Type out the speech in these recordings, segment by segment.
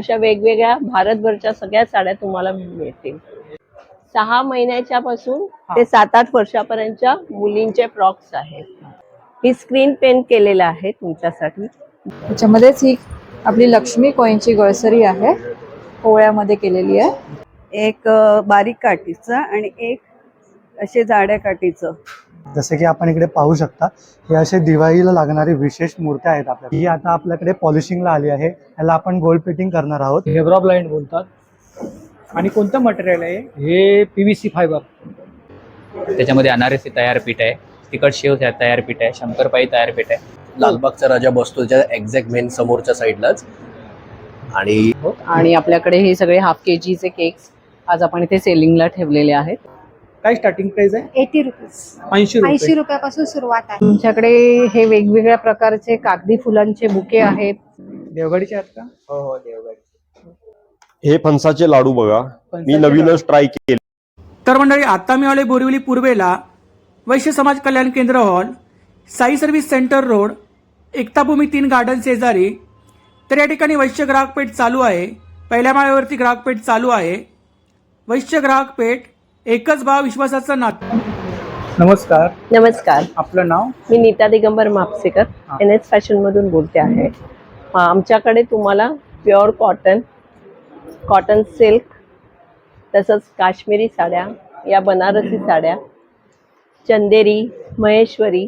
अशा वेगवेगळ्या भारतभरच्या सगळ्या साड्या तुम्हाला मिळतील. सहा महिन्याच्या पासून ते सात आठ वर्षापर्यंतच्या मुलींचे फ्रॉक्स आहेत. ही स्क्रीन पेंट केलेलं आहे तुमच्यासाठी. त्याच्यामध्येच ही आपली लक्ष्मी कॉईनची गळसरी आहे. पोळ्यामध्ये केलेली आहे. एक बारीक काठीचं आणि एक असे जाड्या काठीचं. जसे की आपण इकडे पाहू शकता हे असे दिवाळीला लागणारे विशेष मूर्त्या आहेत आपल्या ही आता आपल्याकडे पॉलिशिंगला आली आहे. याला आपण गोल्ड पेटिंग करणार आहोत. हेब्रा ब्लाइंड बोलतात. आणि कोणतं मटेरियल आहे हे? पी व्ही सी फायबर त्याच्यामध्ये अनारसी तयार पीठ आहे तिखट शेव तयार पीठ आहे शंकरपाई तयार पीठ आहे. लालबागचा राजा बसतो त्याच्या एक्झॅक्ट मेन समोरच्या साईडलाच आणि आणि आपल्याकडे हे सगळे हाफ के जीचे केक्स आज आपण इथे सेलिंगला ठेवलेले आहेत. काय स्टार्टिंग प्राइस आहे? एटी रुपीज ऐंशी ऐंशी रुपये रुपयापासून सुरुवात आहे. तुमच्याकडे हे वेगवेगळ्या प्रकारचे कागदी फुलांचे बुके आहेत. देवगडीचे आहेत का? हो हो देवगड हे फणसाचे लाडू बघा. मी फणसाचे नवीनच ट्राय केले. तर मंडळी आता मी आले बोरिवली पूर्वेला वैश्य समाज कल्याण केंद्र hall Sai service centre road Ektabhumi तीन गार्डन शेजारी. तर या ठिकाणी वैश्य ग्राहक पेठ चालू आहे. पहिल्या माळ्यावरती ग्राहक पेठ चालू आहे. वैश्य ग्राहक पेठ एकच भाव विश्वासाचं नातं. नमस्कार. नमस्कार. आपलं नाव? मी Neeta Digambar Mapsekar. N S fashion मधून बोलते आहे. हा, आमच्याकडे तुम्हाला प्युअर कॉटन कॉटन सिल्क तसंच काश्मीरी साड्या या बनारसी साड्या चंदेरी महेश्वरी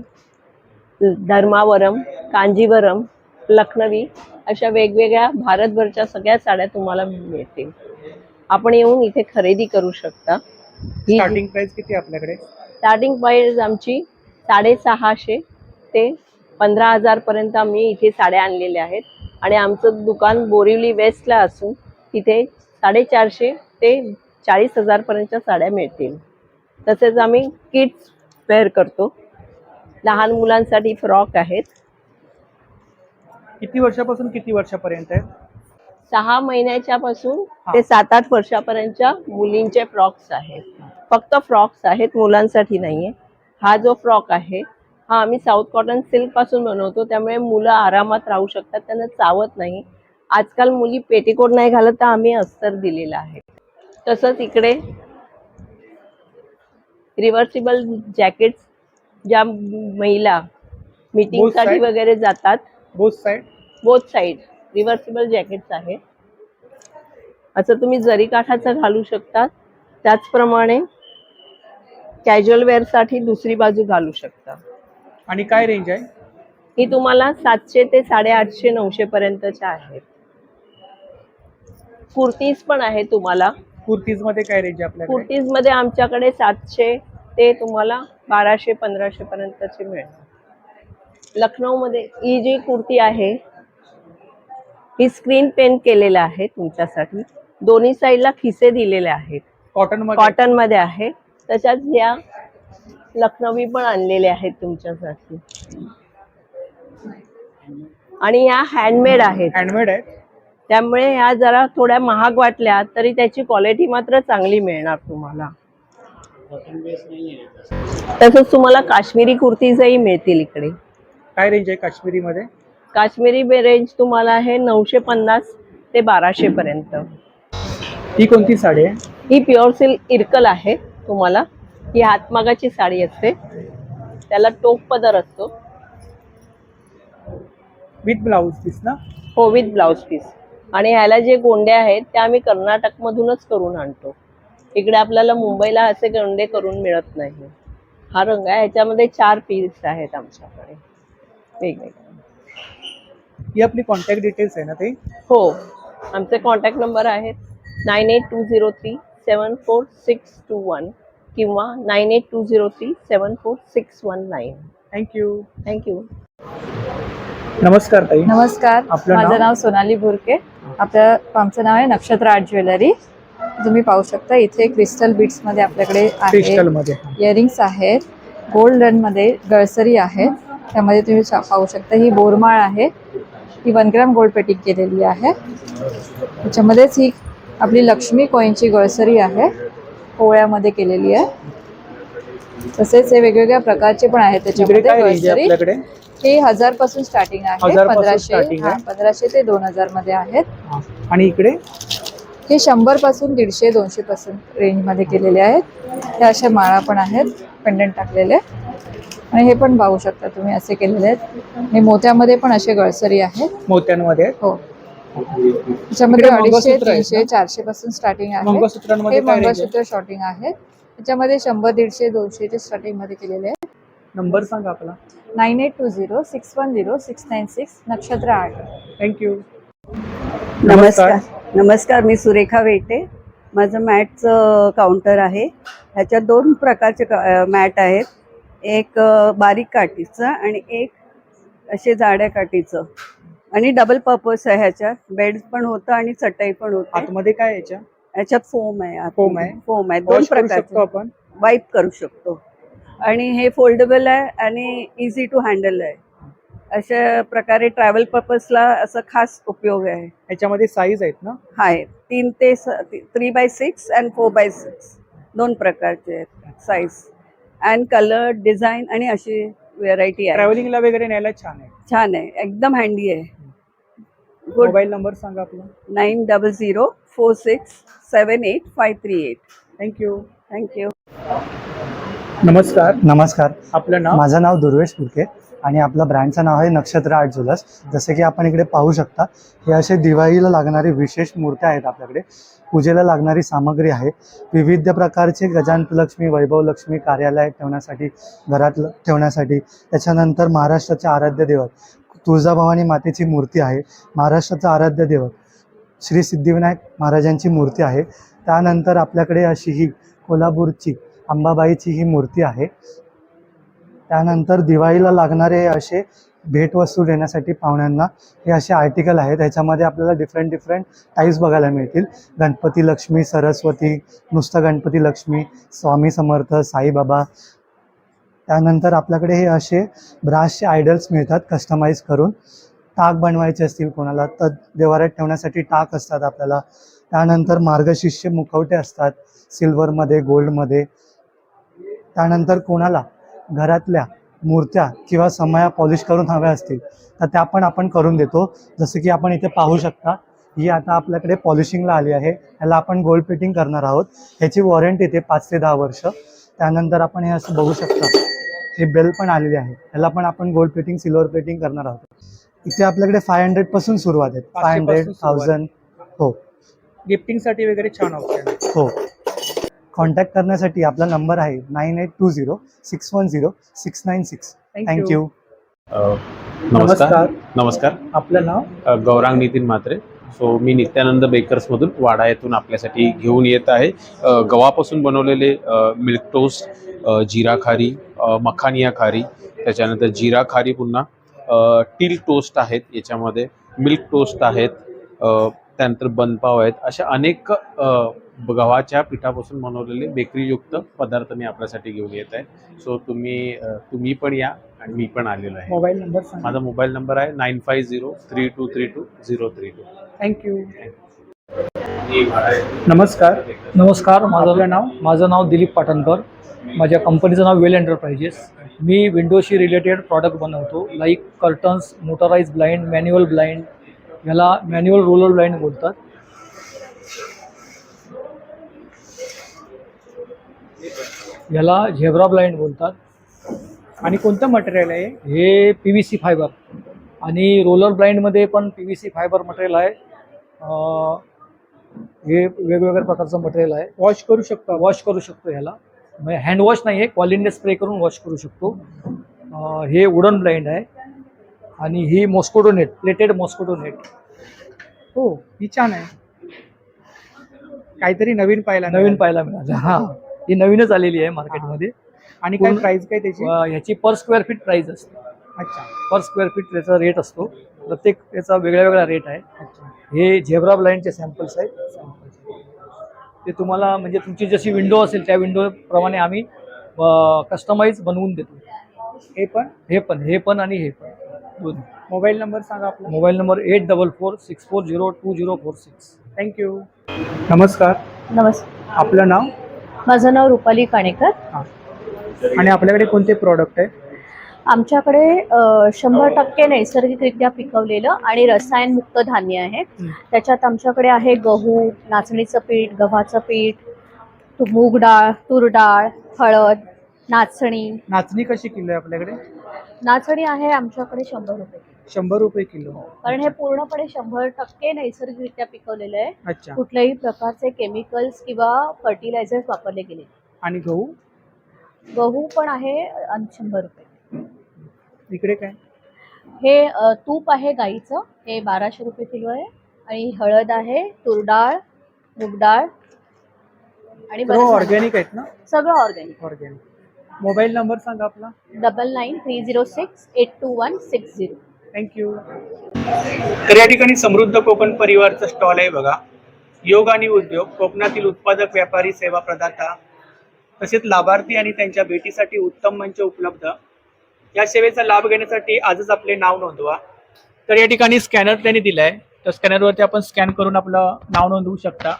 धर्मावरम कांजीवरम लखनवी अशा वेगवेगळ्या भारतभरच्या सगळ्या साड्या तुम्हाला मिळतील. आपण येऊन इथे खरेदी करू शकता. ही स्टार्टिंग प्राइस किती आहे आपल्याकडे? स्टार्टिंग प्राईस आमची साडेसहाशे ते पंधरा हजारपर्यंत आम्ही इथे साड्या आणलेल्या आहेत. आणि आमचं दुकान बोरिवली वेस्टला असून तिथे साडेचारशे ते चाळीस हजारपर्यंतच्या साड्या मिळतील. तसेच आम्ही किड्स वेअर करतो. लहान मुलांसाठी फ्रॉक आहेत. किती वर्षापासून किती वर्षापर्यंत आहे? सहा महिन्याच्या पासून ते सात आठ वर्षापर्यंतच्या मुलींचे फ्रॉक्स आहेत. फक्त फ्रॉक्स आहेत मुलांसाठी नाहीये. हा जो फ्रॉक आहे हा आम्ही साऊथ कॉटन सिल्कपासून बनवतो त्यामुळे मुलं आरामात राहू शकतात त्यांना चावत नाही. आजकाल मुली पेटीकोट नाही घालत तर आम्ही अस्तर दिलेला आहे. तसंच इकडे रिव्हर्सिबल जॅकेट्स ज्या महिला मीटिंगसाठी? वगैरे जातात. Both side both side reversible jackets आहे. असं तुम्ही जरी काठाचं घालू शकता त्याचप्रमाणे कॅज्युअल वेअरसाठी दुसरी बाजू घालू शकता. आणि काय रेंज आहे? ही तुम्हाला सातशे ते साडेआठशे नऊशे पर्यंतच्या आहेत. कुर्तीज पण आहे तुम्हाला. कुर्तीजमध्ये काय रेंज आहे आपल्याकडे? कुर्तीजमध्ये आमच्याकडे सातशे ते तुम्हाला बाराशे पंधराशे पर्यंतचे मिळेल. लखनौमध्ये ही जी कुर्ती आहे ही स्क्रीन पेंट केलेलं आहे तुमच्यासाठी. दोन्ही साईडला खिसे दिलेले आहेत. कॉटनमध्ये? कॉटनमध्ये आहे. तशाच ह्या लखनवी पण आणलेल्या आहेत तुमच्यासाठी. आणि ह्या हँडमेड आहेत. हँडमेड आहे त्यामुळे ह्या जरा थोड्या महाग वाटल्या तरी त्याची क्वालिटी मात्र चांगली मिळणार तुम्हाला. तसंच तुम्हाला काश्मीरी कुर्तीजही मिळतील इकडे. काय रेंज आहे काश्मीरी मध्ये काश्मीरी रेंज तुम्हाला आहे नऊशे पन्नास ते बाराशे पर्यंत. ही कोणती साडी आहे? ही प्युअर सिल्क इरकल आहे तुम्हाला. ही हातमागाची साडी असते. त्याला टोक पदर असतो. विथ ब्लाऊज पीस ना? हो विथ ब्लाउज पीस. आणि ह्याला जे गोंडे आहेत ते आम्ही कर्नाटकमधूनच करून आणतो. इकडे आपल्याला मुंबईला असे गोंडे करून मिळत नाही. हा रंग आहे ह्याच्यामध्ये चार पीस आहेत आमच्याकडे. वेगवेगळे. ही आपली कॉन्टॅक्ट डिटेल्स आहे ना ते हो. आमचे कॉन्टॅक्ट नंबर आहेत nine eight two zero three seven four six two one किंवा nine eight two zero three seven four six one nine thank you thank you नमस्कार ताई. नमस्कार. आपलं माझं नाव? नाव सोनाली बुरके आपलं आमचं नाव आहे नक्षत्र आर्ट ज्वेलरी. तुम्ही पाहू शकता इथे क्रिस्टल बीट्समध्ये आपल्याकडे क्रिस्टल आहे मध्ये. इयरिंग्स आहेत. गोल्ड रनमध्ये गळसरी आहेत त्यामध्ये तुम्ही पाहू शकता ही बोरमाळ आहे. ही वन ग्राम गोल्ड पेटिंग केलेली आहे. त्याच्यामध्येच ही आपली लक्ष्मी कॉईनची गळसरी आहे. पोळ्यामध्ये केलेली आहे. तसेच हे वेगवेगळ्या प्रकारचे पण आहेत त्याच्यामध्ये गळसरी हे हजारपासून स्टार्टिंग आहे 1000 पासून पंधराशे. पंधराशे ते दोन हजारमध्ये आहेत. आणि इकडे? हे शंभरपासून दीडशे दोनशे पासून रेंजमध्ये केलेले आहेत. हे अशा माळा पण आहेत पेंडंट टाकलेले. आणि हे पण पाहू शकता तुम्ही असे केलेले आहेत. हे मोत्यामध्ये पण असे गळसरी आहेत. मोत्यांमध्ये आहेत. हो. त्याच्यामध्ये अडीचशे आहेत तीनशे चारशे पासून स्टार्टिंग आहे. हे? मंगळसूत्र शॉर्टिंग आहे. त्याच्यामध्ये शंभर दीडशे दोनशेचे स्टार्टिंगमध्ये केलेले आहे नंबर सांगा आपला. Nine eight two zero six one zero six nine six नक्षत्र आठ. थँक्यू नमस्कार. नमस्कार. मी सुरेखा वेटे. माझं मॅटचं काउंटर आहे. ह्याच्यात दोन प्रकारचे मॅट आहेत. एक बारीक काठीचं आणि एक असे जाड्या काठीचं. आणि डबल पर्पज आहे ह्याच्यात. बेड पण होतं आणि चटई पण होते. आतमध्ये काय याच्या? ह्याच्यात फोम आहे Foam आहे? फोम आहे. दोन करू शकतो प्रकारचे आपण? वाईप करू शकतो. आणि हे फोल्डेबल आहे आणि इझी टू हँडल आहे. अशा प्रकारे ट्रॅव्हल पर्पजला असं खास उपयोग आहे. याच्यामध्ये साईज आहेत ना? आहे तीन ते three by six and four by six दोन प्रकारचे आहेत. साईज अँड कलर डिझाईन आणि अशी व्हेरायटी आहे. ट्रॅव्हलिंगला वगैरे न्यायला छान आहे. छान आहे. एकदम हँडी आहे. गुड मोबाईल नंबर सांगा आपला. Nine double zero four six seven eight five three eight thank you thank you नमस्कार. नमस्कार. आपलं नाव? माझं नाव दुर्वेश फुडके आणि आपलं ब्रँडचं नाव आहे नक्षत्र आर्ट ज्वेलर्स. जसं की आपण इकडे पाहू शकता हे असे दिवाळीला लागणारे विशेष मूर्त्या आहेत आपल्याकडे. पूजेला लागणारी सामग्री आहे. विविध प्रकारचे गजानलक्ष्मी वैभव लक्ष्मी कार्यालय ठेवण्यासाठी घरात ठेवण्यासाठी. त्याच्यानंतर महाराष्ट्राचे आराध्य दैवत. तुळजाभवानी मातेची मूर्ती आहे. महाराष्ट्राचं आराध्य दैवत. श्री सिद्धिविनायक महाराजांची मूर्ती आहे. त्यानंतर आपल्याकडे अशी ही कोल्हापूरची अंबाबाईची ही मूर्ती आहे. त्यानंतर दिवाळीला लागणारे असे भेटवस्तू देण्यासाठी पाहुण्यांना हे असे आर्टिकल आहेत. ह्याच्यामध्ये आपल्याला डिफरंट डिफरंट टाईप्स बघायला मिळतील. गणपती लक्ष्मी सरस्वती नुसतं गणपती लक्ष्मी स्वामी समर्थ साईबाबा. त्यानंतर आपल्याकडे हे असे ब्रासचे आयडल्स मिळतात कस्टमाइज करून. टाक बनवायचे असतील कोणाला तर देवाऱ्यात ठेवण्यासाठी टाक असतात आपल्याला. त्यानंतर मार्गशिष्य मुखवटे असतात सिल्वरमध्ये गोल्डमध्ये त्यानंतर कोणाला? घरातल्या मूर्त्या किंवा समया पॉलिश करून हव्या असतील तर त्या पण आपण करून देतो. जसं की आपण इथे पाहू शकता ही आता आपल्याकडे पॉलिशिंगला आली आहे. ह्याला आपण गोल्ड पेटिंग करणार आहोत. ह्याची वॉरंटी येते पाच ते दहा वर्ष. त्यानंतर आपण हे असं बघू शकता हे बेल पण आलेली आहे. ह्याला पण आपण गोल्ड पेटिंग सिल्वर पेटिंग करणार आहोत. इथे आपल्याकडे फाय हंड्रेडपासून सुरुवात आहे. Five hundred. थाउजंड हो. गिफ्टिंगसाठी वगैरे छान ऑप्शन आहे. हो. कॉन्टॅक्ट करण्यासाठी आपला नंबर आहे nine eight two zero six one zero six nine six. Thank you नमस्कार. नमस्कार. आपलं नाव? गौरांग नितीन म्हात्रे. सो मी नित्यानंद बेकर्समधून वाडा येथून आपल्यासाठी घेऊन येत आहे. गव्हापासून बनवलेले मिल्क टोस्ट जिरा खारी मखानिया खारी त्याच्यानंतर जिरा खारी पुन्हा टील टोस्ट आहेत याच्यामध्ये मिल्क टोस्ट आहेत त्यानंतर बनपाव आहेत अशा अनेक गव्हाच्या पिठापासून बनवलेले बेकरीयुक्त पदार्थ मी आपल्यासाठी घेऊन येत आहे. सो तुम्ही तुम्ही पण या आणि मी पण आलेलो आहे. मोबाईल नंबर माझा मोबाईल नंबर आहे nine five zero three two three two zero three two. Thank you. नमस्कार. नमस्कार. माझं नाव माझं नाव दिलीप पाटणकर. माझ्या कंपनीचं नाव वेल एंटरप्राइजेस. मी विंडोशी रिलेटेड प्रॉडक्ट बनवतो like curtains motorise blind manual blind याला मॅन्युअल रोलर ब्लाइंड बोलतात. याला झेब्रा ब्लाइंड बोलतात. आणि कोणतं मटेरियल आहे हे? P V C fibre. आणि रोलर ब्लाइंडमध्ये पण P V C fibre material आहे. हे वेगवेगळ्या प्रकारचं मटेरियल आहे. वॉश करू शकतो. वॉश करू शकतो ह्याला. म्हणजे हँडवॉश नाही आहे क्वालिंडे स्प्रे करून वॉश करू शकतो. हे वुडन ब्लाइंड आहे. आणि ही mosquito net pleated mosquito net हो ही छान आहे. काहीतरी नवीन पाहायला नवीन. पाहायला मिळालं. हां. ही नवीनच आलेली आहे मार्केटमध्ये. आणि काय प्राइस काय त्याची? ह्याची पर स्क्वेअर फीट प्राईस असते. अच्छा. पर स्क्वेअर फीट त्याचा रेट असतो. प्रत्येक याचा वेगळा वेगळा रेट आहे. अच्छा. हे झेब्रा ब्लाइंडचे सॅम्पल्स आहेत. ते तुम्हाला म्हणजे तुमची जशी विंडो असेल त्या विंडोप्रमाणे आम्ही कस्टमाइज बनवून देतो. हे पण? हे पण हे पण आणि हे पण. दोन्ही. मोबाईल नंबर सांगा आपला. Mobile number eight double four six four zero two zero four six thank you नमस्कार. नमस्कार. आपलं नाव? माझं नाव रुपाली काणेकर. आणि आपल्याकडे कोणते प्रॉडक्ट आहे? आमच्याकडे शंभर टक्के नैसर्गिकरित्या पिकवलेलं आणि रसायनमुक्त धान्य आहे. त्याच्यात आमच्याकडे आहे गहू नाचणीचं पीठ गव्हाचं पीठ मूग डाळ तूर डाळ हळद नाचणी. नाचणी कशी किलो आहे आपल्याकडे? नाचणी आहे आमच्याकडे शंभर रुपये शंभर रुपये किलो. कारण हे पूर्णपणे शंभर टक्के नैसर्गिकरित्या पिकवलेलं आहे. अच्छा. कुठल्याही प्रकारचे केमिकल्स किंवा फर्टिलायझर्स वापरले गेले आणि गहू? गहू पण आहे शंभर रुपये. इकडे काय? हे अ, तूप आहे गाईचं. हे बाराशे रुपये किलो आहे. आणि हळद आहे तूर डाळ मूग डाळ आणि बरंच. ऑर्गॅनिक आहेत ना? सगळं ऑर्गॅनिक ऑर्गॅनिक मोबाईल नंबर सांगा आपला. Double nine three zero six eight two one six zero thank you तर या ठिकाणी समृद्ध कोकण परिवारचा स्टॉल आहे बघा. योग आणि उद्योग कोकणातील उत्पादक व्यापारी सेवा प्रदाता तसेच लाभार्थी आणि त्यांच्या भेटीसाठी उत्तम मंच उपलब्ध. या सेवेचा लाभ घेण्यासाठी आजच आपले नाव नोंदवा. तर या ठिकाणी स्कॅनर त्यांनी दिलाय. तर स्कॅनरवरती आपण स्कॅन करून आपलं नाव नोंदवू शकता.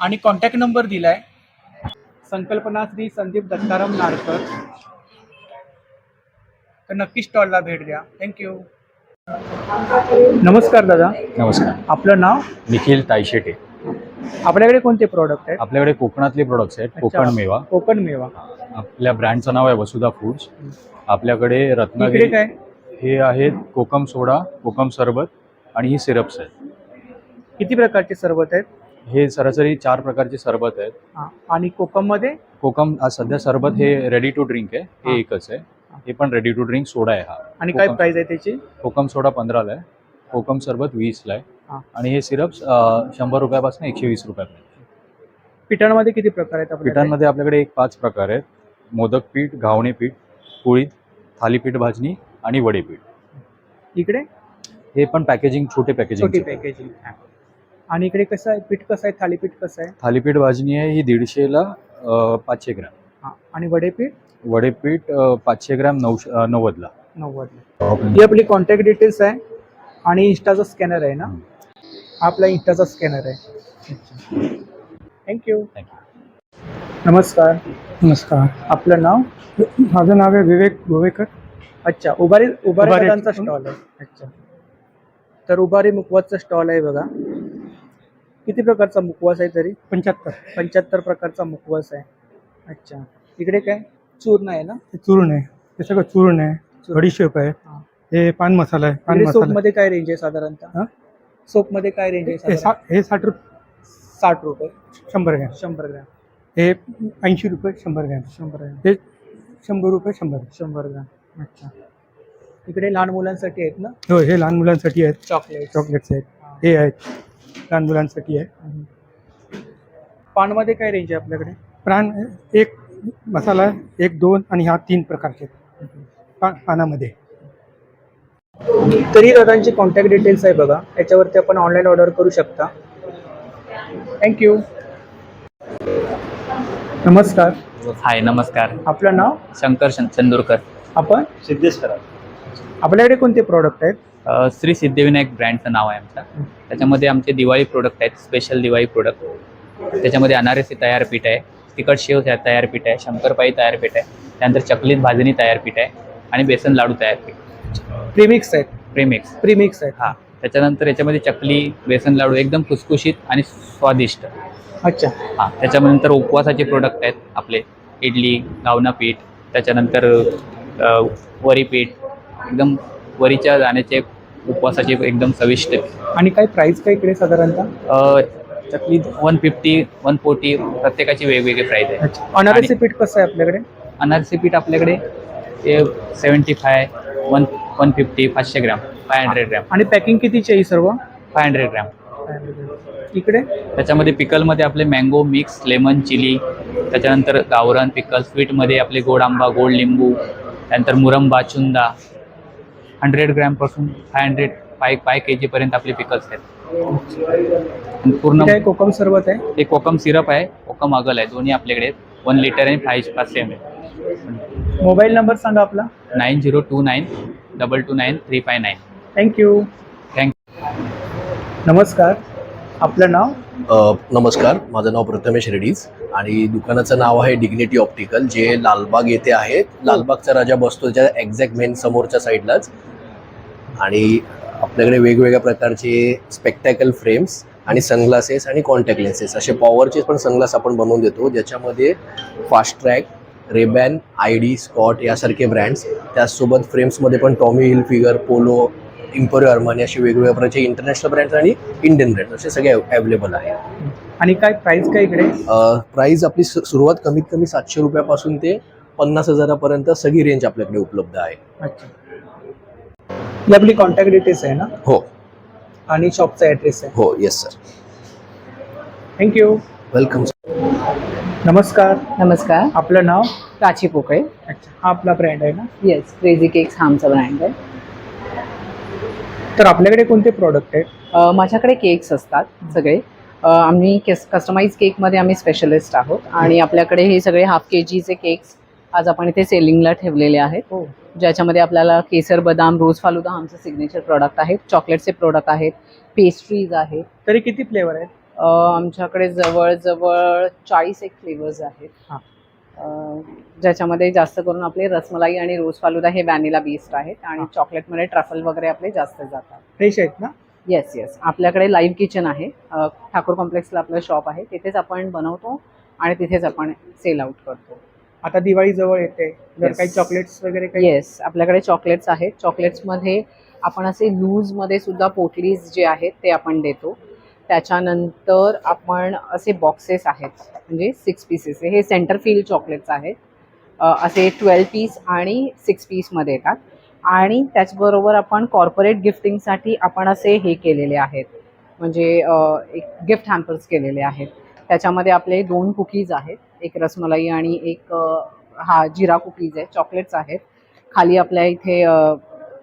आणि कॉन्टॅक्ट नंबर दिलाय. संकल्पना श्री संदीप दत्ताराम नारकर. तर नक्की स्टॉलला भेट द्या. थँक्यू नमस्कार दादा. नमस्कार. आपलं नाव? निखिल तायशेटे आपल्याकडे कोणते प्रोडक्ट आहेत? आपल्याकडे कोकणातले प्रोडक्ट्स आहेत कोकण मेवा. कोकण मेवा. आपल्या ब्रँडचं नाव आहे वसुधा फूड्स आपल्याकडे रत्नागिरी काय? हे आहेत कोकम सोडा कोकम सरबत आणि ही सिरप्स आहेत. किती प्रकारचे सरबत आहेत? हे सरासरी चार प्रकारचे सरबत आहेत. हा. आणि कोकममध्ये कोकम आज सध्या सरबत हे रेडी टू ड्रिंक आहे. हा. हे. एकच आहे. हे पण रेडी टू ड्रिंक सोडा आहे हा. आणि काय प्राइस आहे त्याची? कोकम सोडा पंधराला आहे. कोकम सरबत वीसला आहे. आणि हे सिरप्स शंभर रुपयापासून एकशे वीस रुपयापर्यंत पिठांमध्ये किती प्रकार आहेत आपल्याकडे? पिठांमध्ये आपल्याकडे एक पाच प्रकार आहेत. मोदक पीठ घावणे पीठ पोळी थालीपीठ भाजणी आणि वडेपीठ इकडे? हे पण पॅकेजिंग छोटे पॅकेजिंग पॅकेजिंग आणि इकडे कसं आहे? पीठ कसं आहे? थालीपीठ कसं आहे? थालीपीठ भाजणी आहे ही दीडशेला अं, पाचशे ग्रॅम. हा. आणि वडेपीठ वडेपीठ पाचशे ग्रॅम नऊशे नव्वदला. नव्वद ही आपली कॉन्टॅक्ट डिटेल्स आहे आणि इंस्टाचा स्कॅनर आहे ना? आपला इंस्टाचा स्कॅनर आहे. थँक्यू नमस्कार. नमस्कार. आपलं नाव? माझं नाव आहे विवेक गोवेकर. अच्छा उभारी उभारी उभारी- दादांचा स्टॉल आहे. अच्छा. तर उभारी मुखवासचा स्टॉल आहे बघा. किती प्रकारचा मुखवास आहे तरी? पंच्याहत्तर. पंच्याहत्तर प्रकारचा मुखवास आहे. अच्छा. इकडे काय? चूर्ण आहे ना? हे चूर्ण आहे. हे सगळं चूर्ण आहे. बडीशेप आहे. हे. पान मसाला आहे. पान सोप मसाला मध्ये काय रेंज आहे साधारणतः? हा? सोपमध्ये काय रेंज आहे हे सा? हे साठ रुपये साठ रुपये. शंभर ग्रॅम. शंभर ग्रॅम. हे ऐंशी रुपये शंभर ग्रॅम. शंभर ग्रॅम. हे शंभर रुपये शंभर शंभर ग्रॅम. अच्छा. इकडे लहान मुलांसाठी आहेत ना? हो हे लहान मुलांसाठी आहेत. चॉकलेट चॉकलेट्स आहेत. हे. आहेत. लहान मुलांसाठी आहे. पानमध्ये काय रेंज आहे आपल्याकडे? प्राण एक मसाला एक दोन आणि हा तीन प्रकारचे पानामध्ये. तरी दादांची कॉन्टॅक्ट डिटेल्स आहे बघा. याच्यावरती आपण ऑनलाईन ऑर्डर करू शकता. थँक्यू नमस्कार. हाय नमस्कार. आपलं नाव? शंकर शन- चंदूरकर. आपण? सिद्धेश करा आपल्याकडे कोणते प्रोडक्ट आहेत? अ, श्री सिद्धिविनायक ब्रँडचं नाव आहे आमचं. त्याच्यामध्ये आमचे दिवाळी प्रोडक्ट आहेत स्पेशल दिवाळी प्रोडक्ट त्याच्यामध्ये अनारसी तयार पीठ आहे. तिखट शेव तया- तयार पीठ आहे शंकरपाई तयार पीठ आहे त्यानंतर चकलीत भाजणी तयार पीठ आहे आणि बेसन लाडू तयार पीठ प्रीमिक्स आहेत. प्रेमिक्स. प्रीमिक्स आहेत. हा त्याच्यानंतर याच्यामध्ये चकली बेसन लाडू एकदम खुसखुशीत आणि स्वादिष्ट. अच्छा. हा त्याच्यानंतर उपवासाचे प्रोडक्ट आहेत आपले. इडली गावना पीठ त्याच्यानंतर वरी पीठ एकदम वरीच्या दाण्याचे उपवासाचे एकदम चविष्ट आणि काय प्राइस काय इकडे साधारणतः? चकली वन फिफ्टी वन फोर्टी प्रत्येकाची वेगवेगळे प्राईस आहे. अनारसी पीठ कसं आहे आपल्याकडे? अनारसी पीठ आपल्याकडे seventy five one one fifty पाचशे ग्रॅम फाय हंड्रेड ग्रॅम. आणि पॅकिंग कितीची आहे सर्व? Five hundred gram. इकडे? त्याच्यामध्ये पिकलमध्ये आपले मँगो मिक्स लेमन चिली त्याच्यानंतर गावरान पिकल स्वीटमध्ये आपले गोड आंबा गोड लिंबू त्यानंतर मुरंबा चुंदा. Hundred ग्रॅमपासून five hundred five five K जीपर्यंत आपले पिकल्स आहेत पूर्ण काय कोकम सरबत आहे. हे कोकम सिरप आहे कोकम अगल आहे दोन्ही आपल्याकडे वन लिटर आणि फाय पाचशे एम एल मोबाईल नंबर सांगा आपला. Nine zero two nine double two nine three five nine. Thank you thank नमस्कार. आपलं नाव? नमस्कार. माझं नाव प्रथमेश रेड्डीज आणि दुकानाचं नाव आहे डिग्निटी ऑप्टिकल जे लालबाग येथे आहे. लालबागचा राजा बसतो त्या एक्झॅक्ट मेन समोरच्या साईडलाच आणि आपल्याकडे वेगवेगळ्या प्रकारचे स्पेक्टॅकल फ्रेम्स आणि सनग्लासेस आणि कॉन्टॅक्ट लेन्सेस असे पॉवरचे पण सनग्लास आपण बनवून देतो ज्याच्यामध्ये fast track Rayban I D Scott यासारखे ब्रँड्स त्याचसोबत फ्रेम्समध्ये पण Tommy Hilfiger Polo Emporio Armani असे वेगवेगळ्या प्रकारचे इंटरनॅशनल ब्रँड्स आणि इंडियन ब्रँड्स असे सगळे अवेलेबल आहेत आणि काय प्राइस काय इकडे? प्राईस आपली सुरुवात कमीत कमी सातशे रुपयापासून ते पन्नास हजारापर्यंत सगळी रेंज आपल्याकडे उपलब्ध आहे. अच्छा. ही आपली कॉन्टॅक्ट डिटेल्स आहे ना? हो. आणि शॉपचा ॲड्रेस आहे. हो येस सर थँक्यू वेलकम नमस्कार. नमस्कार. आपलं नाव? प्राची पोकळे. अच्छा हा आपला ब्रँड आहे ना? येस क्रेझी केक्स हा आमचा ब्रँड आहे. तर आपल्याकडे कोणते प्रॉडक्ट आहेत? अ, माझ्याकडे केक्स असतात सगळे. अ, आम्ही केस कस्टमाइज केकमध्ये आम्ही स्पेशलिस्ट आहोत. आणि आपल्याकडे हे सगळे हाफ के जीचे केक्स आज आपण इथे सेलिंगला ठेवलेले आहेत. हो. ज्याच्यामध्ये आपल्याला केसर बदाम रोज फालुदा आमचे सिग्नेचर प्रोडक्ट आहेत. चॉकलेटचे प्रोडक्ट आहेत. पेस्ट्रीज आहेत. तरी किती फ्लेवर आहेत? आमच्याकडे जवळजवळ चाळीस एक फ्लेवर्स आहेत. हा. ज्याच्यामध्ये जास्त करून आपले रसमलाई आणि रोज फालुदा हे व्हॅनिला बेस्ड आहेत आणि चॉकलेटमध्ये ट्रफल वगैरे आपले जास्त जातात. फ्रेश आहेत ना? येस येस आपल्याकडे लाईव्ह किचन आहे. ठाकूर कॉम्प्लेक्सला आपलं शॉप आहे. तिथेच आपण बनवतो आणि तिथेच आपण सेल आउट करतो. आता दिवाळी जवळ येते. जर. काही चॉकलेट्स वगैरे काही येस आपल्याकडे चॉकलेट्स आहेत. चॉकलेट्समध्ये आपण असे लूजमध्ये सुद्धा पोटलीज जे आहेत ते आपण देतो. त्याच्यानंतर आपण असे बॉक्सेस आहेत. म्हणजे सिक्स पीसेस हे सेंटर फील चॉकलेट्स आहेत. असे ट्वेल्व पीस आणि सिक्स पीसमध्ये येतात. आणि त्याचबरोबर आपण कॉर्पोरेट गिफ्टिंगसाठी आपण असे हे केलेले आहेत. म्हणजे एक गिफ्ट हॅम्पर्स केलेले आहेत. त्याच्यामध्ये आपले दोन कुकीज आहेत. एक रसमलाई आणि एक हा जिरा कुकीज आहे चॉकलेट्स आहेत. खाली आपल्या इथे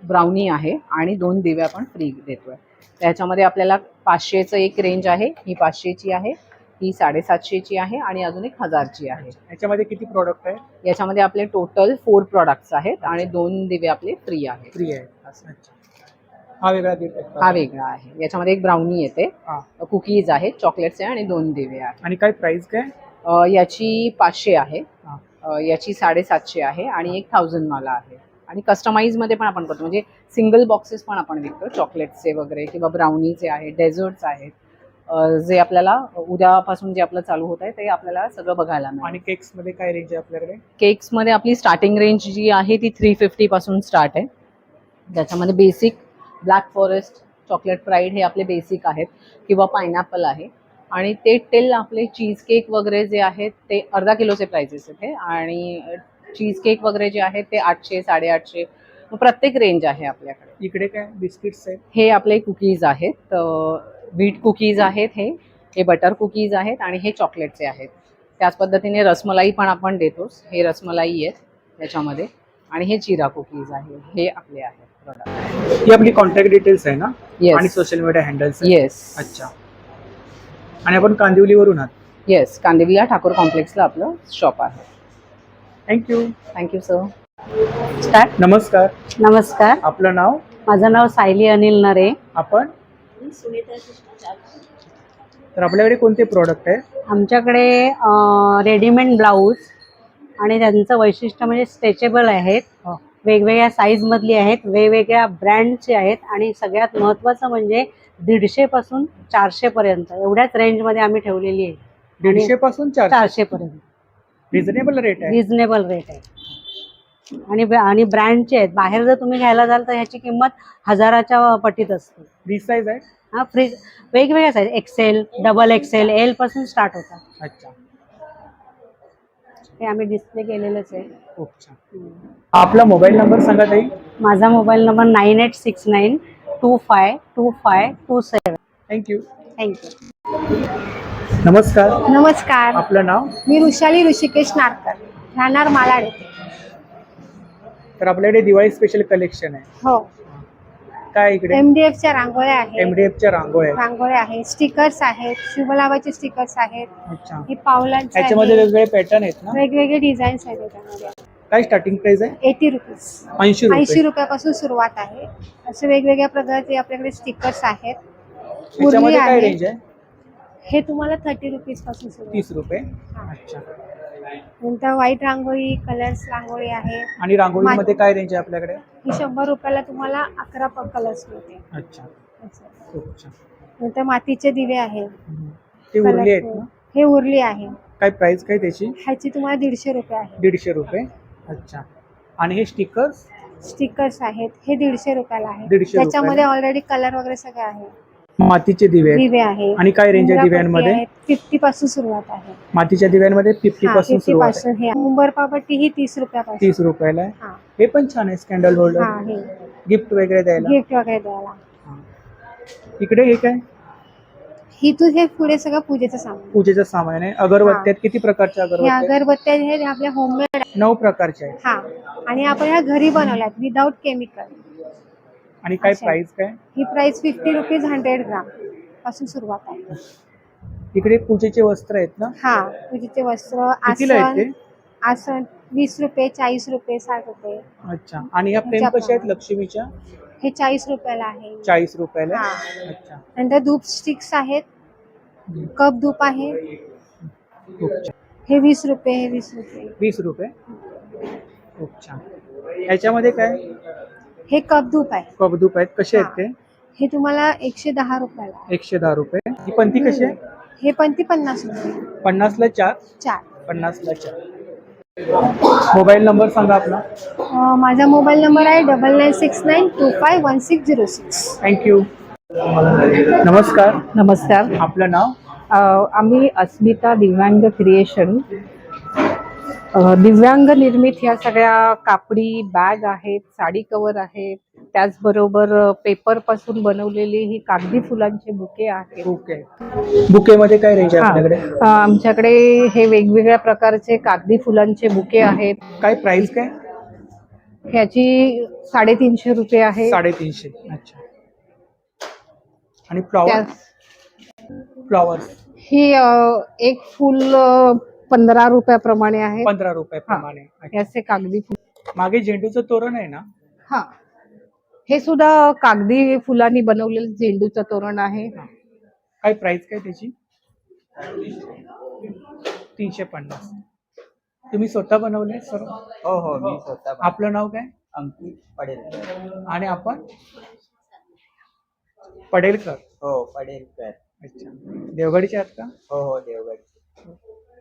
ब्राउनी आहे आणि दोन दिवे आपण फ्री देतोय. त्याच्यामध्ये आपल्याला पाचशेचं एक रेंज आहे ही पाचशेची आहे ही साडेसातशेची आहे आणि अजून एक हजारची आहे. याच्यामध्ये किती प्रॉडक्ट आहे? याच्यामध्ये आपले टोटल फोर प्रॉडक्ट्स आहेत आणि दोन दिवे आपले फ्री आहेत. फ्री आहे अच्छा. हा वेगळा आहे हा वेगळा आहे. याच्यामध्ये एक ब्राउनी येते. कुकीज आहेत चॉकलेट्स आहे आणि दोन दिवे आहेत. आणि काय प्राइस काय? याची पाचशे आहे. हा. याची साडेसातशे आहे आणि एक थाउजंड माला आहे. आणि कस्टमाइजमध्ये पण आपण करतो. म्हणजे सिंगल बॉक्सेस पण आपण विकतो. चॉकलेट्सचे वगैरे किंवा ब्राउनीचे आहेत डेझर्ट्स आहेत. जे आपल्याला उद्यापासून जे आपलं चालू होत आहे ते आपल्याला सगळं बघायला मिळेल. आणि केक्समध्ये काय रेंज आहे आपल्याकडे? केक्समध्ये आपली स्टार्टिंग रेंज जी आहे ती थ्री फिफ्टीपासून स्टार्ट आहे. ज्याच्यामध्ये basic black forest chocolate pride हे आपले बेसिक आहेत. किंवा पायनॅपल आहे. आणि ते टिल आपले चीज केक वगैरे जे आहेत ते अर्धा किलोचे प्राइजेस आहेत हे. आणि चीज केक वगैरे जे आहेत ते आठशे साडेआठशे. प्रत्येक रेंज आहे आपल्याकडे. इकडे काय? बिस्किट्स आहेत? हे आपले कुकीज आहेत. व्हीट कुकीज आहेत हे. हे बटर कुकीज आहेत आणि हे चॉकलेटचे आहेत. त्याच पद्धतीने रसमलाई पण आपण देतोच. हे रसमलाई आहेत याच्यामध्ये. आणि हे चिरा कुकीज आहे. हे आपले आहेत product. ही आपली कॉन्टॅक्ट डिटेल्स आहे ना? Yes. आणि सोशल मीडिया हँडल्स येस अच्छा. आणि आपण कांदिवलीवरून आहात. येस कांदिवलीला ठाकूर कॉम्प्लेक्सला आपलं शॉप आहे. थँक्यू थँक्यू सर स्टार्ट नमस्कार. नमस्कार. आपलं नाव? माझं नाव सायली अनिल नरे. आपण? तर आपल्याकडे कोणते प्रॉडक्ट आहे? आमच्याकडे रेडीमेड ब्लाऊज आणि त्यांचं वैशिष्ट्य म्हणजे स्ट्रेचेबल आहेत. वेगवेगळ्या साईजमधली आहेत वेगवेगळ्या ब्रँडचे आहेत आणि सगळ्यात महत्त्वाचं म्हणजे दीडशेपासून चारशेपर्यंत एवढ्याच रेंजमध्ये आम्ही ठेवलेली आहे. दीडशे पासून चार चारशेपर्यंत रिझनेबल रेट आहे. रिझनेबल रेट आहे. आणि आणि ब्रँडचे आहेत बाहेर जर तुम्ही घ्यायला जाल तर ह्याची किंमत हजाराच्या पटीत असते. फ्री साईज आहे? हा फ्रीज वेगवेगळ्या साईज एक्सेल डबल एक्सेल एलपासून स्टार्ट होतात. अच्छा. हे आम्ही डिस्प्ले केलेलंच आहे. खूप छान. आपला मोबाईल नंबर सांगा ताई. माझा mobile number nine eight six nine two five two five two seven thank you thank you नमस्कार. नमस्कार. आपलं नाव? मी ऋषाली ऋषिकेश नारकर राहणार मालाड येथे. तर आपल्याकडे दिवाळी स्पेशल कलेक्शन आहे. हो. काय इकडे? एम डी एफच्या रांगोळ्या आहेत. एमडीएफच्या रांगोळ्या आहेत. रांगोळ्या आहेत. स्टिकर्स आहेत. शुभलाभाचे स्टिकर्स आहेत. अच्छा. ही पावलांचे याच्यामध्ये. वेगवेगळे पॅटर्न आहेत ना? वेगवेगळे डिझाईन्स आहेत त्याच्यामध्ये काय स्टार्टिंग प्राइस आहे? Eighty rupees. ऐंशी रुपये. ऐंशी रुपयापासून सुरुवात आहे. असे वेगवेगळ्या प्रकारचे आपल्याकडे स्टिकर्स आहेत. काय रेंज आहे? हे तुम्हाला थर्टी रुपीजपासून. तीस रुपये. अच्छा. नंतर व्हाईट रांगोळी कलर्स रांगोळी आहे. आणि रांगोळीमध्ये काय रेंज आहे आपल्याकडे? ही शंभर रुपयाला तुम्हाला अकरा कलर्स मिळते अच्छा. असं. खूप छान. नंतर मातीचे दिवे आहे ते उरली आहेत. ना? हे उरली आहे. काय प्राइस काय त्याची? ह्याची तुम्हाला दीडशे रुपये आहे. दीडशे रुपये. अच्छा. आणि हे स्टिकर्स स्टिकर्स आहेत. हे दीडशे रुपयाला आहे. 150 त्याच्यामध्ये ऑलरेडी कलर वगैरे सगळे आहे मातीचे दिवे आहेत. दिवे आहे आणि काय रेंज आहे दिव्यांमध्ये? फिफ्टी पासून सुरुवात आहे. मातीच्या दिव्यांमध्ये फिफ्टी पासून 50 सुरुवात पासून हे मुंबर पट्टी ही तीस रुपयापासून. तीस रुपयाला आहे. हा. हे पण छान आहे स्कॅन्डल हा होल्डर हे. गिफ्ट वगैरे द्यायला. गिफ्ट वगैरे द्यायला. इकडे हे काय? ही तू हे पुढे सगळं पूजेचं सामान. पूजेचं सामान आहे. अगरबत्त्या आहेत किती प्रकारच्या हे अगरबत्त्या आहेत? अगरबत्त्या हे आपल्या होममेड नऊ प्रकारच्या आहेत. हा. आणि आपण ह्या घरी बनवल्यात विदाउट केमिकल आणि काय. प्राइस काय? ही प्राइस फिफ्टी रुपीज हंड्रेड ग्रामपासून सुरुवात आहे. इकडे पूजेचे वस्त्र आहेत ना? हा पूजेचे वस्त्र कितीला आहेत आसन ते? आसन वीस रुपये चाळीस रुपये साठ रुपये. अच्छा. आणि ह्या फ्रेम कशा आहेत लक्ष्मीच्या? हे चाळीस रुपयाला आहे. चाळीस रुपयाला? हा. अच्छा. नंतर धूप स्टिक्स आहेत. कप धूप आहे. खूप छान हे वीस रुपये हे वीस रुपये. वीस रुपये? खूप छान. याच्यामध्ये काय? हे कप धूप आहे. कपधूप आहेत. कसे आहेत ते? हे तुम्हाला एकशे दहा रुपयाला आहे. एकशे दहा रुपये. ही पंती कशी आहे? हे पण ती पन्नास रुपये. पन्नासला चार? चार. पन्नासला चार. मोबाईल नंबर सांगा आपला. अं, माझा मोबाईल नंबर आहे double nine six nine two five one six zero six. Thank you नमस्कार. नमस्कार. आपलं नाव? अ, आम्ही अस्मिता दिव्यांग क्रिएशन अ, दिव्यांग निर्मित ह्या सगळ्या कापडी बॅग आहेत साडी कवर आहेत त्याचबरोबर पेपरपासून बनवलेली ही कागदी फुलांचे बुके आहेत. ओके बुकेमध्ये काय रेंज आहे. आपल्याकडे? आमच्याकडे हे वेगवेगळ्या प्रकारचे कागदी फुलांचे बुके आहेत. काय प्राइस काय? ह्याची साडेतीनशे रुपये आहे. साडेतीनशे. अच्छा. आणि फ्लॉवर? फ्लॉवर्स ही अ, एक फुल अ, पंधरा रुपयाप्रमाणे आहे. पंधरा रुपयाप्रमाणे. हे. असे कागदी फुल. मागे झेंडूचं तोरण आहे ना? हा. हे सुद्धा कागदी फुलांनी बनवलेलं झेंडूचं तोरण आहे. काय प्राइस काय त्याची? तीनशे पन्नास. तुम्ही स्वतः बनवले सर्व? हो हो मी स्वतः आपलं नाव काय? अंकित पडेल. आणि आपण? पडेलकर. हो पडेलकर. अच्छा. देवगडचे आहात का? हो हो देवगड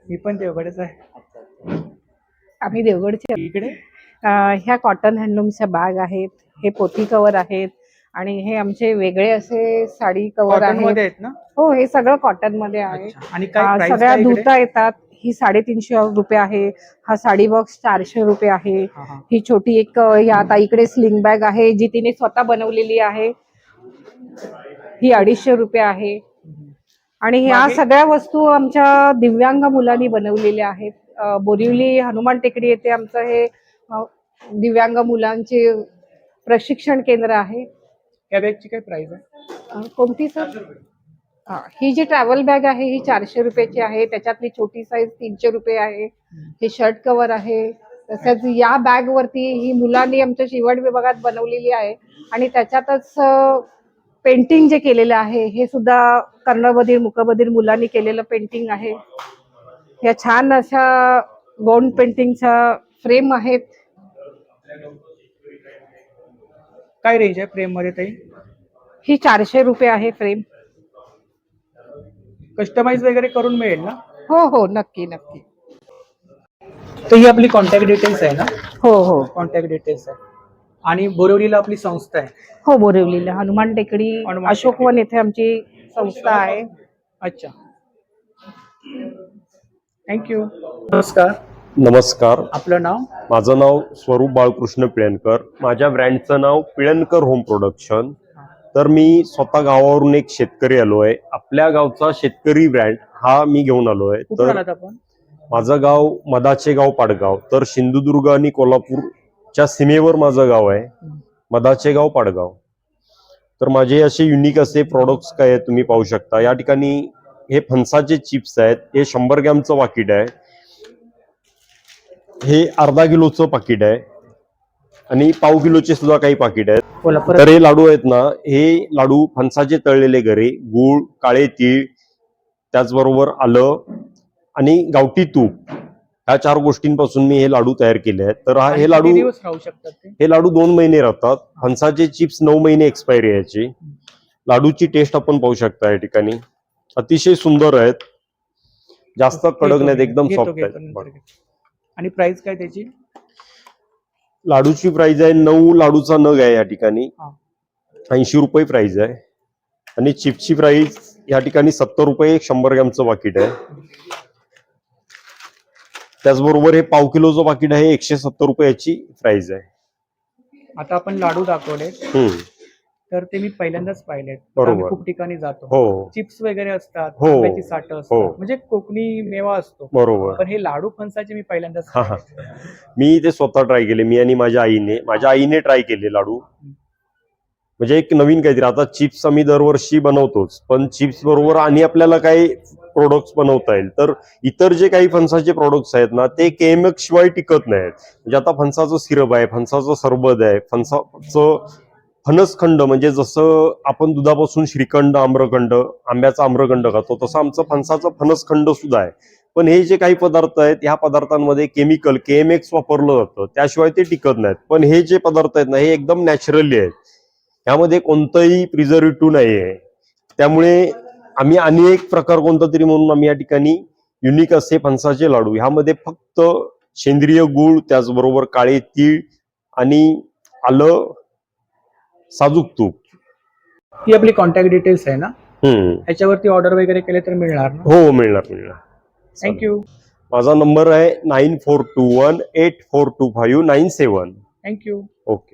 मी पण देवगडच आहे. अच्छा आम्ही देवगडचे इकडे? ह्या कॉटन हँडलूमच्या बॅग आहेत. हे पोथी कवर आहेत आणि हे आमचे वेगळे असे साडी कवर आहेत. ना? हो हे सगळं कॉटनमध्ये आहे. आणि सगळ्या धुता येतात. ही साडेतीनशे रुपये आहे. हा साडी बॉक्स चारशे रुपये आहे. ही छोटी एक या ताईकडे स्लिंग बॅग आहे जी तिने स्वतः बनवलेली आहे. ही अडीचशे रुपये आहे. आणि ह्या सगळ्या वस्तू आमच्या दिव्यांग मुलांनी बनवलेल्या आहेत. बोरिवली हनुमान टेकडी येथे आमचं हे दिव्यांग मुलांचे प्रशिक्षण केंद्र आहे. या बॅगची काय प्राइस आहे? अं, कोणती सर? हा, ही जी ट्रॅव्हल बॅग आहे ही चारशे रुपयाची आहे. त्याच्यातली छोटी साईज तीनशे रुपये आहे. हे शर्ट कव्हर आहे. तसंच या बॅग वरती ही मुलांनी आमच्या शिवण विभागात बनवलेली आहे. आणि त्याच्यातच पेंटिंग जे केलेलं आहे हे सुद्धा कर्णबधीर मुखबधीर मुलांनी केलेलं पेंटिंग आहे. या छान अशा गोंड पेंटिंगच्या फ्रेम आहेत. काय रेंज आहे फ्रेममध्ये ताई? ही चारशे रुपये आहे फ्रेम कस्टमाइज वगैरे करून मिळेल ना? हो हो नक्की नक्की. तर ही आपली कॉन्टॅक्ट डिटेल्स आहे ना? हो हो. कॉन्टॅक्ट डिटेल्स आहे. आणि बोरिवलीला आपली संस्था आहे. हो बोरिवलीला. हनुमान टेकडी हनुमान अशोकवन येथे आमची संस्था आहे. अच्छा. थँक्यू नमस्कार. नमस्कार. आपलं नाव? माझं नाव स्वरूप बाळकृष्ण पिळणकर. माझ्या ब्रँडचं नाव पिळणकर होम प्रोडक्शन. तर मी स्वतः गावावरून एक शेतकरी आलो आहे. आपल्या गावचा शेतकरी ब्रँड हा मी घेऊन आलो आहे. तर माझं गाव मदाचे गाव पाडगाव. तर सिंधुदुर्ग आणि कोल्हापूरच्या सीमेवर माझं गाव आहे. मदाचे गाव पाडगाव. तर माझे असे युनिक असे प्रोडक्ट्स काय आहेत तुम्ही पाहू शकता. या ठिकाणी हे फणसाचे चिप्स आहेत. हे शंभर ग्रॅमचं पाकिट आहे. हे अर्धा किलोचं पाकिट आहे. आणि पाव किलोचे सुद्धा काही पाकिट आहेत. तर हे लाडू आहेत ना हे लाडू फणसाचे तळलेले घरे गूळ काळे तीळ त्याचबरोबर आलं आणि गावठी तूप. ह्या चार गोष्टींपासून मी हे लाडू तयार केले आहेत. तर हा हे लाडू राहू शकतात हे लाडू दोन महिने राहतात. फणसाचे चिप्स नऊ महिने एक्सपायरी याची लाडूची टेस्ट आपण पाहू शकता या ठिकाणी. अतिशय सुंदर आहेत. जास्त कडक नाहीत एकदम सॉफ्ट आहेत. आणि प्राइस काय त्याची? लाडूची प्राइस आहे नऊ लाडूचा नग आहे या ठिकाणी. हा. ऐंशी रुपये प्राइस आहे. आणि चिप्सची प्राइस या ठिकाणी सत्तर रुपये शंभर ग्रॅमचं पाकिट आहे. त्याचबरोबर हे पाव किलोचं पाकिट आहे एकशे सत्तर रुपयाची प्राइस आहे. आता आपण लाडू दाखवले हम्म. तर ते मी पहिल्यांदाच पाहिलेत. बरोबर. आम्ही खूप ठिकाणी जातो. हो. चिप्स वगैरे असतात हो. आंब्याची साठ हो. असतात म्हणजे कोकणी मेवा असतो. बरोबर. पण हे लाडू फणसाचे मी पहिल्यांदाच हा हा. मी ते स्वतः ट्राय केले. मी आणि माझ्या आईने माझ्या आईने ट्राय केले लाडू. म्हणजे एक नवीन काहीतरी. आता चिप्स आम्ही दरवर्षी बनवतोच. पण चिप्स बरोबर आणि आपल्याला काही प्रोडक्ट्स बनवता येईल. तर इतर जे काही फणसाचे प्रोडक्ट्स आहेत ना ते केएमएक्स शिवाय टिकत नाहीत. म्हणजे आता फणसाचं सिरप आहे फणसाचं सरबत आहे फणसाचं फणसखंड म्हणजे जसं आपण दुधापासून श्रीखंड आम्रखंड आंब्याचा आम्रखंड खातो तसं आमचं फणसाचं फणसखंड सुद्धा आहे. पण हे जे काही पदार्थ आहेत ह्या पदार्थांमध्ये केमिकल केएमएक्स वापरलं जातं. त्याशिवाय ते टिकत नाहीत. पण हे जे पदार्थ आहेत ना हे एकदम नॅचरली आहेत. ह्यामध्ये कोणतंही प्रिझर्वेटिव्ह नाही आहे त्यामुळे आम्ही आणि एक प्रकार कोणता तरी म्हणून आम्ही या ठिकाणी युनिक असे फणसाचे लाडू. ह्यामध्ये फक्त सेंद्रिय गूळ त्याचबरोबर काळे तीळ आणि आलं साजूक तूप. ही आपली कॉन्टॅक्ट डिटेल्स आहे ना? हम्म. ह्याच्यावरती ऑर्डर वगैरे केले तर मिळणार ना? हो मिळणार मिळणार. थँक्यू माझा नंबर आहे nine four two one eight four two five nine seven. Thank you okay.